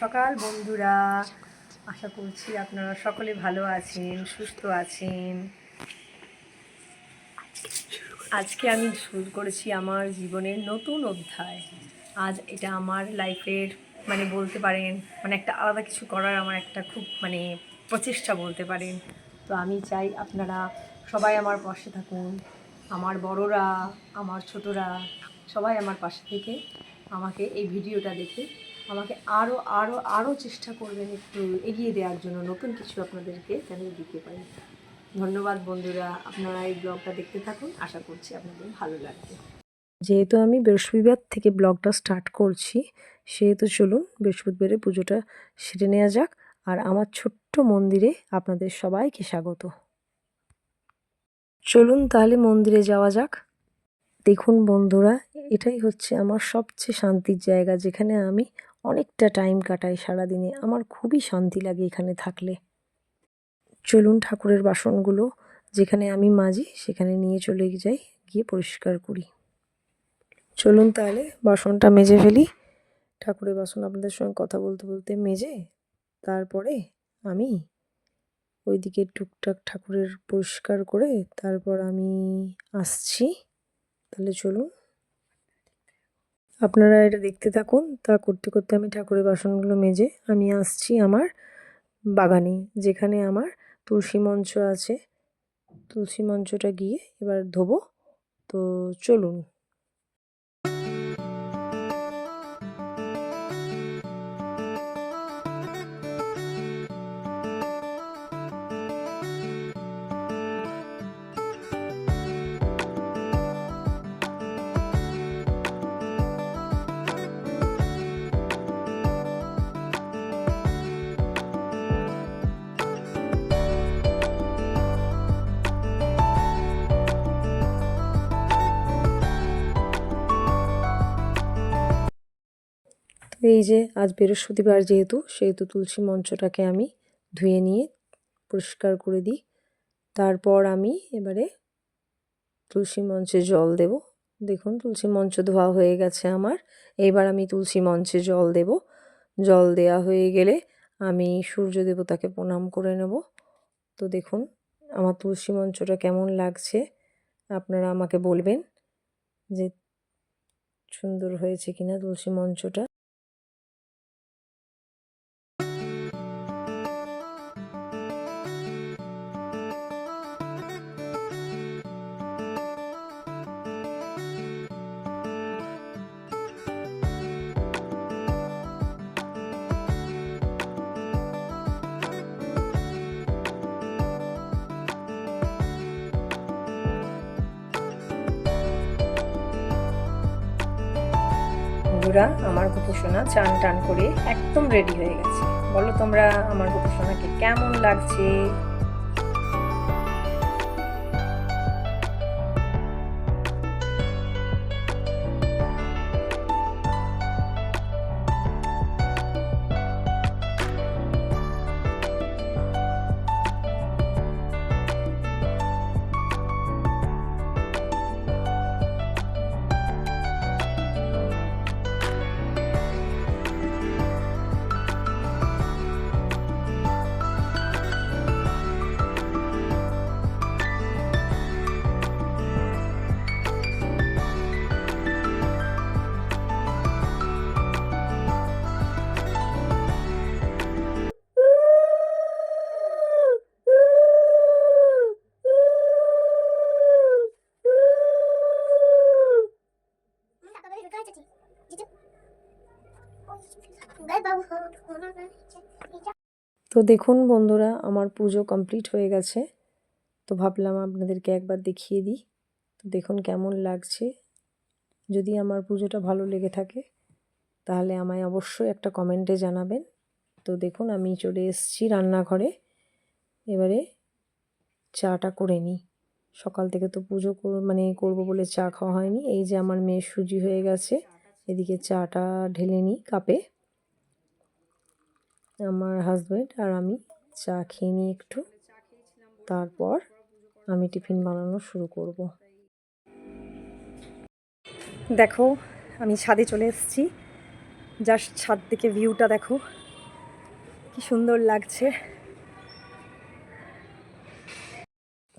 সকাল, বন্ধুরা। আশা করছি আপনারা সকলে ভালো আছেন, সুস্থ আছেন। আজকে আমি শুরু করেছি আমার জীবনের নতুন অধ্যায়। আজ এটা আমার লাইফের মানে বলতে পারেন মানে একটা আলাদা কিছু করার আমার একটা খুব মানে প্রচেষ্টা বলতে পারেন। তো আমি চাই আপনারা সবাই আমার পাশে থাকুন। আমার বড়রা, আমার ছোটরা, সবাই আমার পাশে থেকে আমাকে এই ভিডিওটা দেখে আমাকে আরও আরও আরও চেষ্টা করবেন একটু এগিয়ে দেওয়ার জন্য নতুন কিছু আপনাদেরকে যেন দিতে পারি। ধন্যবাদ বন্ধুরা, আপনারা এই ব্লগটা দেখতে থাকুন, আশা করছি আপনাদের ভালো লাগবে। যেহেতু আমি বৃহস্পতিবার থেকে ব্লগটা স্টার্ট করছি, সেহেতু চলুন বৃহস্পতিবারে পুজোটা সেরে নেওয়া যাক, আর আমার ছোট্ট মন্দিরে আপনাদের সবাইকে স্বাগত। চলুন তাহলে মন্দিরে যাওয়া যাক। দেখুন বন্ধুরা, এটাই হচ্ছে আমার সবচেয়ে শান্তির জায়গা, যেখানে আমি অনেকটা টাইম কাটাই সারাদিনে। আমার খুবই শান্তি লাগে এখানে থাকলে। চলুন ঠাকুরের বাসনগুলো যেখানে আমি মাজি, সেখানে নিয়ে চলে যাই, গিয়ে পরিষ্কার করি। চলুন তাহলে বাসনটা মেজে ফেলি। ঠাকুরের বাসন আপনাদের সঙ্গে কথা বলতে বলতে মেজে, তারপরে আমি ওইদিকে টুকটাক ঠাকুরের পরিষ্কার করে তারপর আমি আসছি। তাহলে চলুন আপনারা এটা দেখতে থাকুন। তা করতে করতে আমি ঠাকুরের বাসনগুলো মেজে আমি আসছি আমার বাগানে, যেখানে আমার তুলসী মঞ্চ আছে। তুলসী মঞ্চটা গিয়ে এবার ধোবো। তো চলুন। এই যে, আজ বৃহস্পতিবার যেহেতু, সেহেতু তুলসী মঞ্চটাকে আমি ধুয়ে নিয়ে পরিষ্কার করে দিই। তারপর আমি এবারে তুলসী মঞ্চে জল দেব। দেখুন, তুলসী মঞ্চ ধোয়া হয়ে গেছে আমার। এবার আমি তুলসী মঞ্চে জল দেব। জল দেয়া হয়ে গেলে আমি সূর্য দেবতাকে প্রণাম করে নেব। তো দেখুন, আমার তুলসী মঞ্চটা কেমন লাগছে, আপনারা আমাকে বলবেন যে সুন্দর হয়েছে কিনা তুলসী মঞ্চটা। বন্ধুরা, আমার গোপোষণা চান টান করে একদম রেডি হয়ে গেছে। বলো তোমরা আমার গোপোষণাকে কেমন লাগছে? তো দেখুন বন্ধুরা, আমার পুজো কমপ্লিট হয়ে গেছে। তো ভাবলাম আপনাদেরকে একবার দেখিয়ে দিই। তো দেখুন কেমন লাগছে। যদি আমার পুজোটা ভালো লেগে থাকে, তাহলে আমায় অবশ্যই একটা কমেন্টে জানাবেন। তো দেখুন আমি চলে এসেছি রান্নাঘরে। এবারে চাটা করে নিই। সকাল থেকে তো পুজো মানে করব বলে চা খাওয়া হয়নি। এই যে আমার মেয়ে সুজি হয়ে গেছে। এদিকে চাটা ঢেলে নিই কাপে। আমার হাজব্যান্ড আর আমি চা খেয়ে নিই একটু। তারপর আমি টিফিন বানানো শুরু করব। দেখো, আমি ছাদে চলে এসেছি। জাস্ট ছাদ থেকে ভিউটা দেখো। কি সুন্দর লাগছে।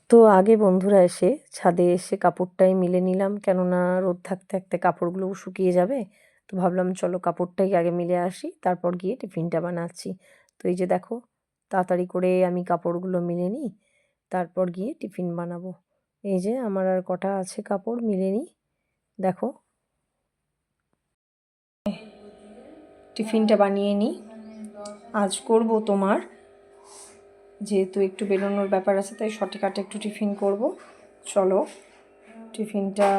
তো আগে বন্ধুরা এসে ছাদে এসে কাপড়টাই মিলে নিলাম। কেননা রোদ থাকতে থাকতে কাপড়গুলোও শুকিয়ে যাবে। তো ভাবলাম, চলো কাপড়টাই আগে মিলে আসি, তারপর গিয়ে টিফিনটা বানাচ্ছি। তো এই যে দেখো, তাড়াতাড়ি করে আমি কাপড়গুলো মিলে নিই, তারপর গিয়ে টিফিন বানাবো। এই যে আমার আর কটা আছে কাপড়, মিলে নিই, দেখো। টিফিনটা বানিয়ে নিই। আজ করব তোমার, যেহেতু একটু বেরোনোর ব্যাপার আছে, তাই শর্টকাটে একটু টিফিন করব। চলো, টিফিনটা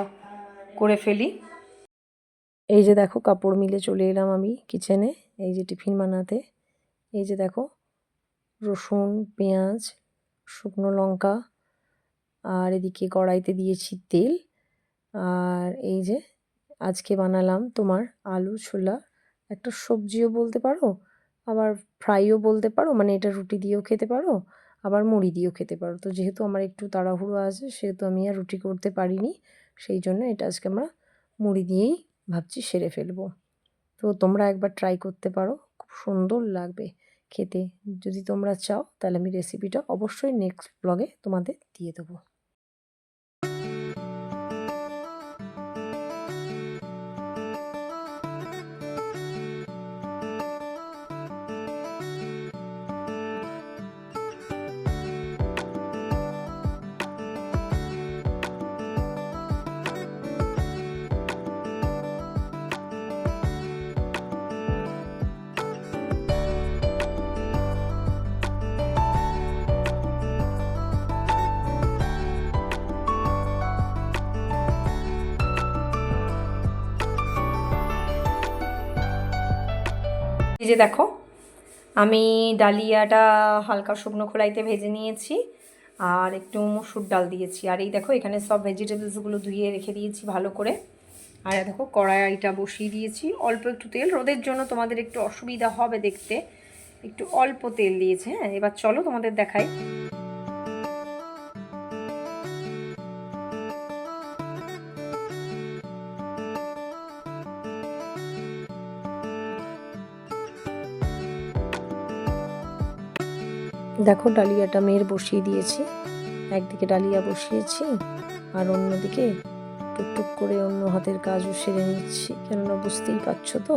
করে ফেলি। এই যে দেখো কাপড় মিলে চলে এলাম আমি কিচেনে এই যে টিফিন বানাতে। এই যে দেখো, রসুন, পেঁয়াজ, শুকনো লঙ্কা, আর এদিকে কড়াইতে দিয়েছি তেল। আর এই যে আজকে বানালাম তোমার আলু ছোলা। একটা সবজিও বলতে পারো, আবার ফ্রাইও বলতে পারো মানে এটা রুটি দিয়েও খেতে পারো, আবার মুড়ি দিয়েও খেতে পারো। তো যেহেতু আমার একটু তাড়াহুড়ো আছে, সেহেতু আমি আর রুটি করতে পারিনি, সেই জন্য এটা আজকে আমরা মুড়ি দিয়েই ভাবছি সেরে ফেলব। তো তোমরা একবার ট্রাই করতে পারো, খুব সুন্দর লাগবে খেতে। যদি তোমরা চাও, তাহলে আমি রেসিপিটা অবশ্যই নেক্সট ব্লগে তোমাদের দিয়ে দেবো। এই যে দেখো, আমি ডালিয়াটা হালকা শুকনো খোলাইতে ভেজে নিয়েছি আর একটু মুসুর ডাল দিয়েছি। আর এই দেখো, এখানে সব ভেজিটেবলসগুলো ধুয়ে রেখে দিয়েছি ভালো করে। আর দেখো, কড়াইটা বসিয়ে দিয়েছি। অল্প একটু তেল, রোদের জন্য তোমাদের একটু অসুবিধা হবে দেখতে। একটু অল্প তেল দিয়েছে হ্যাঁ? এবার চলো তোমাদের দেখাই। দেখো ডালিয়াটা মেয়ের বসিয়ে দিয়েছি। একদিকে ডালিয়া বসিয়েছি আর অন্যদিকে টুকটুক করে অন্য হাতের কাজও সেরে নিচ্ছি। কেননা বুঝতেই পারছ তো,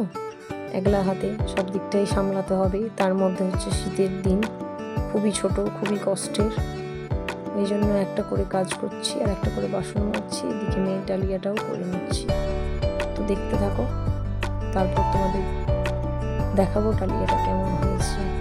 একলা হাতে সব দিকটাই সামলাতে হবে। তার মধ্যে হচ্ছে শীতের দিন, খুবই ছোট, খুবই কষ্টের। এই জন্য একটা করে কাজ করছি আর একটা করে বাসন মারছি এদিকে মেয়ের ডালিয়াটাও করে নিচ্ছি। তো দেখতে থাকো, তারপর তোমাদের দেখাবো ডালিয়াটা কেমন হয়েছে।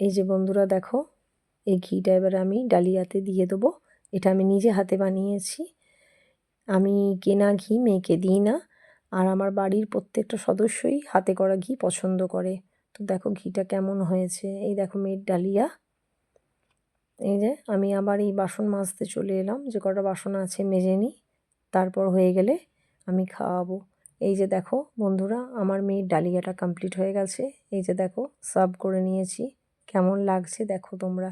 এই যে বন্ধুরা দেখো, এই ঘিটা এবার আমি ডালিয়াতে দিয়ে দেবো। এটা আমি নিজে হাতে বানিয়েছি। আমি কেনা ঘি মেয়েকে দিই না, আর আমার বাড়ির প্রত্যেকটা সদস্যই হাতে করা ঘি পছন্দ করে। তো দেখো ঘিটা কেমন হয়েছে। এই দেখো মেয়ের ডালিয়া। এই যে আমি আবার এই বাসন মাজতে চলে এলাম, যে কটা বাসন আছে মেজে নিই, তারপর হয়ে গেলে আমি খাওয়াবো। এই যে দেখো বন্ধুরা, আমার মেয়ের ডালিয়াটা কমপ্লিট হয়ে গেছে। এই যে দেখো, সার্ভ করে নিয়েছি। কেমন লাগছে দেখো তোমরা।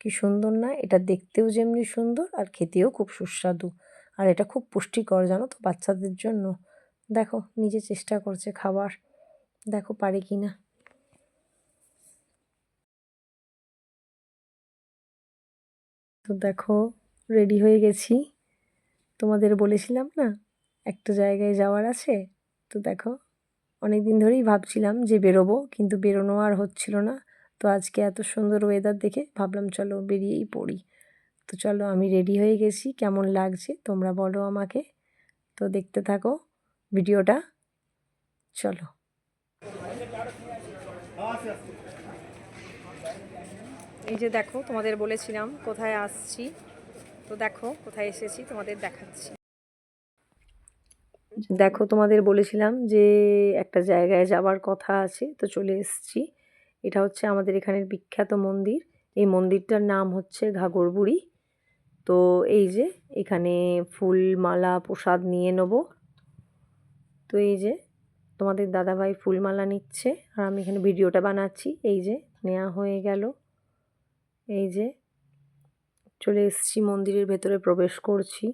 কি সুন্দর না? এটা দেখতেও যেমনি সুন্দর আর খেতেও খুব সুস্বাদু। আর এটা খুব পুষ্টিকর জানো তো বাচ্চাদের জন্য। দেখো, নিজে চেষ্টা করছে খাবার। দেখো পারে কি না। তো দেখো রেডি হয়ে গেছি। তোমাদের বলেছিলাম না, একটা জায়গায় যাওয়ার আছে। তো দেখো অনেক দিন ধরেই ভাবছিলাম যে বেরোবো, কিন্তু বেরোনো আর হচ্ছিল না। তো আজকে এত সুন্দর ওয়েদার দেখে ভাবলাম চলো বেরিয়েই পড়ি। তো চলো আমি রেডি হয়ে গেছি, কেমন লাগছে তোমরা বলো আমাকে। তো দেখতে থাকো ভিডিওটা, চলো। এই যে দেখো, তোমাদের বলেছিলাম কোথায় আসছি। তো দেখো, কোথায় এসেছি তোমাদের দেখাচ্ছি। দেখো, তোমাদের বলেছিলাম যে একটা জায়গায় যাবার কথা আছে, তো চলে এসেছি। এটা হচ্ছে আমাদের এখানের বিখ্যাত মন্দির। এই মন্দিরটার নাম হচ্ছে ঘাগরবুড়ি। তো এই যে এখানে ফুল, মালা, প্রসাদ নিয়ে নেব। তো এই যে তোমাদের দাদাভাই ফুলমালা নিচ্ছে আর আমি এখানে ভিডিওটা বানাচ্ছি। এই যে নেওয়া হয়ে গেল। এই যে চলে এসেছি, মন্দিরের ভেতরে প্রবেশ করছি।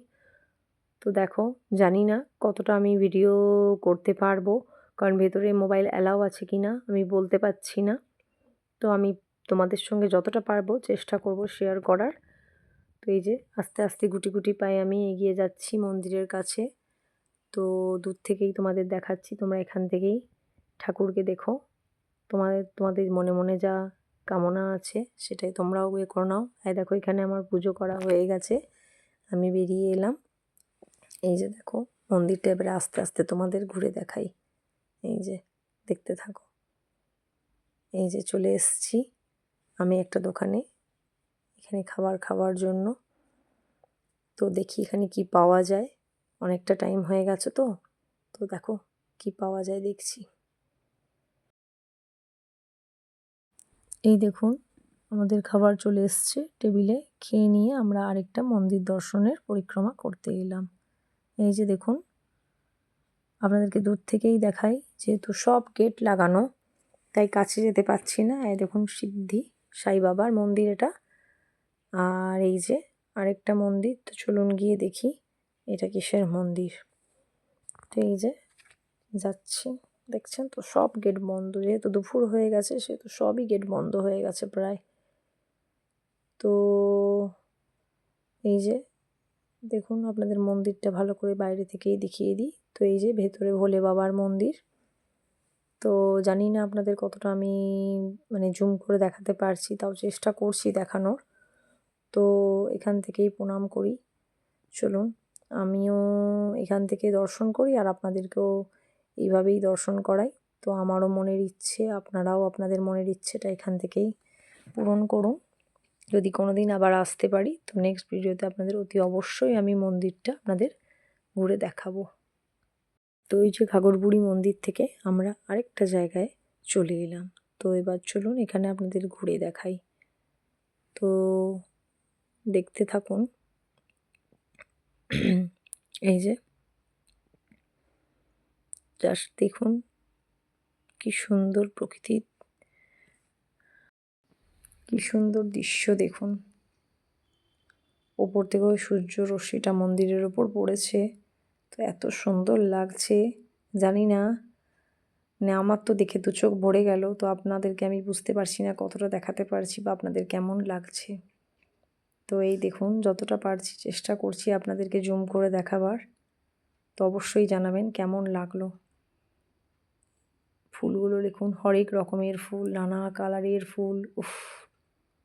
তো দেখো, জানি না কতটা আমি ভিডিও করতে পারব, কারণ ভেতরে মোবাইল অ্যালাও আছে কি না আমি বলতে পারছি না। তো আমি তোমাদের সঙ্গে যতটা পারব চেষ্টা করব শেয়ার করার। তো এই যে আস্তে আস্তে গুটি গুটি পায়ে আমি এগিয়ে যাচ্ছি মন্দিরের কাছে। তো দূর থেকেই তোমাদের দেখাচ্ছি, তোমরা এখান থেকেই ঠাকুরকে দেখো। তোমাদের তোমাদের মনে মনে যা কামনা আছে সেটাই তোমরাও ইয়ে করে নাও। এই দেখো এখানে আমার পুজো করা হয়ে গেছে, আমি বেরিয়ে এলাম। এই যে দেখো মন্দিরটা এবারে আস্তে আস্তে তোমাদের ঘুরে দেখাই। এই যে দেখতে থাকো। এই যে চলে এসছি আমি একটা দোকানে এখানে খাবার খাওয়ার জন্য। তো দেখি এখানে কি পাওয়া যায়। অনেকটা টাইম হয়ে গেছে তো। তো দেখো কি পাওয়া যায় দেখছি। এই দেখুন, আমাদের খাবার চলে এসছে। টেবিলে খেয়ে নিয়ে আমরা আরেকটা মন্দির দর্শনের পরিক্রমা করতে এলাম। এই যে দেখুন, আপনাদেরকে দূর থেকেই দেখাই যেহেতু সব গেট লাগানো। তাই কাছে যেতে পারছি না। এই দেখুন সিদ্ধি, সাই বাবার মন্দির এটা। আর এই যে আরেকটা মন্দির, তো চলুন গিয়ে দেখি এটা কিসের মন্দির। তো এই যে যাচ্ছি, দেখছেন তো সব গেট বন্ধ। যেহেতু দুপুর হয়ে গেছে, সেহেতু সবই গেট বন্ধ হয়ে গেছে প্রায়। তো এই যে দেখুন আপনাদের মন্দিরটা ভালো করে বাইরে থেকেই দেখিয়ে দিই। তো এই যে ভেতরে ভোলে বাবার মন্দির। তো জানি না আপনাদের কতটা আমি মানে জুম করে দেখাতে পারছি, তাও চেষ্টা করছি দেখানোর। তো এখান থেকেই প্রণাম করি। চলুন, আমিও এখান থেকে দর্শন করি আর আপনাদেরকেও এইভাবেই দর্শন করাই। তো আমারও মনের ইচ্ছে, আপনারাও আপনাদের মনের ইচ্ছেটা এখান থেকেই পূরণ করুন। যদি কোনো দিন আবার আসতে পারি, তো নেক্সট ভিডিওতে আপনাদের অতি অবশ্যই আমি মন্দিরটা আপনাদের ঘুরে দেখাবো। তো ওই যে ঘাগরবুড়ি মন্দির থেকে আমরা আরেকটা জায়গায় চলে এলাম। তো এবার চলুন এখানে আপনাদের ঘুরে দেখাই। তো দেখতে থাকুন। এই যে জাস্ট দেখুন কি সুন্দর প্রকৃতি। কি সুন্দর দৃশ্য দেখুন। ওপর থেকে ওই সূর্য রশ্মিটা মন্দিরের ওপর পড়েছে। তো এত সুন্দর লাগছে, জানি না। মানে আমার তো দেখে দু চোখ ভরে গেল, তো আপনাদেরকে আমি বুঝতে পারছি না কতটা দেখাতে পারছি বা আপনাদের কেমন লাগছে। তো এই দেখুন, যতটা পারছি চেষ্টা করছি আপনাদেরকে জুম করে দেখাবার। তো অবশ্যই জানাবেন কেমন লাগল। ফুলগুলো দেখুন হরেক রকমের ফুল, নানা কালারের ফুল, উফ,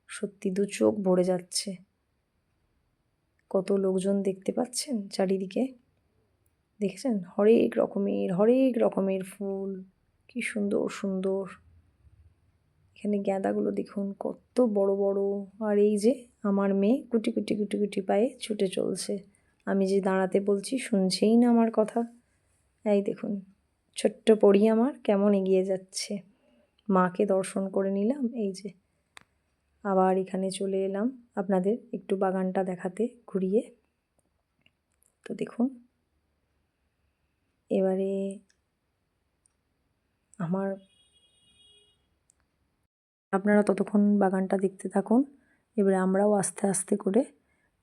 সত্যি দু চোখ ভরে যাচ্ছে। কত লোকজন দেখতে পাচ্ছেন চারিদিকে? দেখেছেন? হরেক রকমের হরেক রকমের ফুল। কি সুন্দর সুন্দর। এখানে গাঁদাগুলো দেখুন, কত বড় বড়। আর এই যে আমার মেয়ে কুটি কুটি কুটি কুটি পায়ে ছুটে চলছে। আমি যে দাঁড়াতে বলছি, শুনছেই না আমার কথা। এই দেখুন, ছোট্ট পড়ি আমার কেমন এগিয়ে যাচ্ছে। মাকে দর্শন করে নিলাম, এই যে। আবার এখানে চলে এলাম আপনাদের একটু বাগানটা দেখাতে, ঘুরিয়ে। তো দেখুন এবারে আমার আপনারা ততক্ষণ বাগানটা দেখতে থাকুন। এবারে আমরাও আস্তে আস্তে করে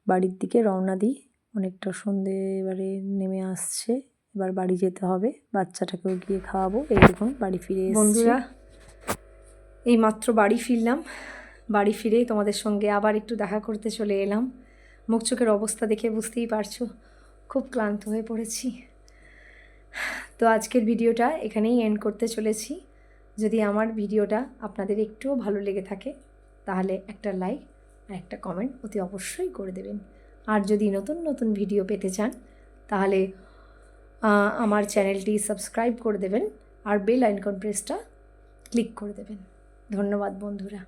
বাড়ির দিকে রওনা দিই। অনেকটা সন্ধে এবারে নেমে আসছে। এবার বাড়ি যেতে হবে। বাচ্চাটাকেও গিয়ে খাওয়াবো। এই দেখুন, বাড়ি ফিরে বন্ধুরা এই মাত্র বাড়ি ফিরলাম। বাড়ি ফিরেই তোমাদের সঙ্গে আবার একটু দেখা করতে চলে এলাম। মুখ চোখের অবস্থা দেখে বুঝতেই পারছ, খুব ক্লান্ত হয়ে পড়েছি। তো আজকের ভিডিওটা এখানেই এন্ড করতে চলেছি। যদি আমার ভিডিওটা আপনাদের একটুও ভালো লেগে থাকে, তাহলে একটা লাইক আর একটা কমেন্ট অতি অবশ্যই করে দেবেন। আর যদি নতুন নতুন ভিডিও পেতে চান, তাহলে আমার চ্যানেলটি সাবস্ক্রাইব করে দেবেন আর বেল আইকন প্রেসটা ক্লিক করে দেবেন। ধন্যবাদ বন্ধুরা।